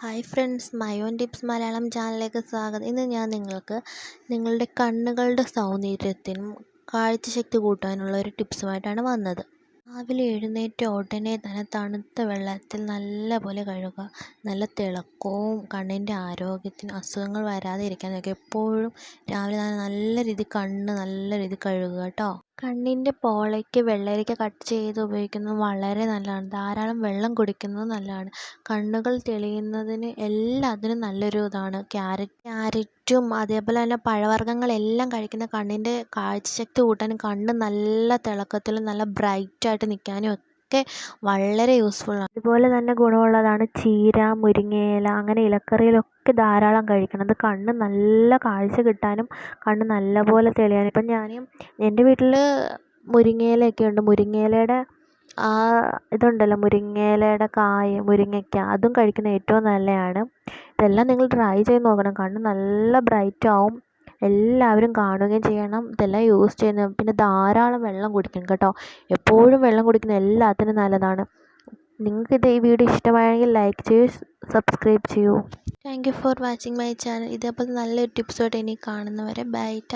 Hi friends Mayon tips Malayalam ചാനലിലേക്ക് സ്വാഗതം. ഇന്ന് ഞാൻ നിങ്ങൾക്ക് നിങ്ങളുടെ കണ്ണുകളുടെ സൗന്ദര്യത്തിനും കാഴ്ചശക്തി കൂട്ടാനുള്ള ഒരു ടിപ്സുമായിട്ടാണ് വന്നത്. രാവിലെ എഴുന്നേറ്റ ഉടനെ തന്നെ തണുത്ത വെള്ളത്തിൽ നല്ലപോലെ കഴുകുക. നല്ല തിളക്കവും കണ്ണിന്റെ ആരോഗ്യത്തിന് അസുഖങ്ങൾ വരാതെ ഇരിക്കാനൊക്കെ എപ്പോഴും രാവിലെ തന്നെ നല്ല രീതിയിൽ കണ്ണ് നല്ല രീതിയിൽ കഴുകുക കേട്ടോ. കണ്ണിന്റെ പോളയ്ക്ക് വെള്ളരിക്ക കട്ട് ചെയ്ത് ഉപയോഗിക്കുന്നത് വളരെ നല്ലതാണ്. ധാരാളം വെള്ളം കുടിക്കുന്നത് നല്ലതാണ്. കണ്ണുകൾ തെളിയുന്നതിന് എല്ലാത്തിനും നല്ലൊരു ഇതാണ്. ക്യാരറ്റ് ക്യാരറ്റും അതേപോലെ തന്നെ പഴവർഗങ്ങളെല്ലാം കഴിക്കുന്ന കണ്ണിന്റെ കാഴ്ചശക്തി കൂട്ടാനും കണ്ണ് നല്ല തിളക്കത്തിലും നല്ല ബ്രൈറ്റായിട്ട് നിൽക്കാനും ഒക്കെ വളരെ യൂസ്ഫുള്ളാണ് അതുപോലെ തന്നെ ഗുണമുള്ളതാണ് ചീര മുരിങ്ങയില അങ്ങനെ ഇലക്കറിയിലൊക്കെ ധാരാളം കഴിക്കണം. അത് കണ്ണ് നല്ല കാഴ്ച കിട്ടാനും കണ്ണ് നല്ലപോലെ തെളിയാനും. ഇപ്പം ഞാൻ എന്റെ വീട്ടിൽ മുരിങ്ങയിലയൊക്കെ ഉണ്ട്. മുരിങ്ങയിലയുടെ ആ ഇതുണ്ടല്ലോ മുരിങ്ങയിലയുടെ കായ മുരിങ്ങയ്ക്ക അതും കഴിക്കുന്നത് ഏറ്റവും നല്ലതാണ് ഇതെല്ലാം നിങ്ങൾ ട്രൈ ചെയ്ത് നോക്കണം. കണ്ണ് നല്ല ബ്രൈറ്റ് ആവും. എല്ലാവരും കാണുകയും ചെയ്യണം. ഇതെല്ലാം യൂസ് ചെയ്യുന്ന പിന്നെ ധാരാളം വെള്ളം കുടിക്കണം കേട്ടോ. എപ്പോഴും വെള്ളം കുടിക്കുന്നത് എല്ലാത്തിനും നല്ലതാണ്. നിങ്ങൾക്കിത് ഈ വീഡിയോ ഇഷ്ടമായെങ്കിൽ ലൈക്ക് ചെയ്യൂ സബ്സ്ക്രൈബ് ചെയ്യൂ. Thank for watching my channel ഇതേപോലെ നല്ലൊരു ടിപ്സുമായിട്ട് ഇനി കാണുന്നവരെ ബൈ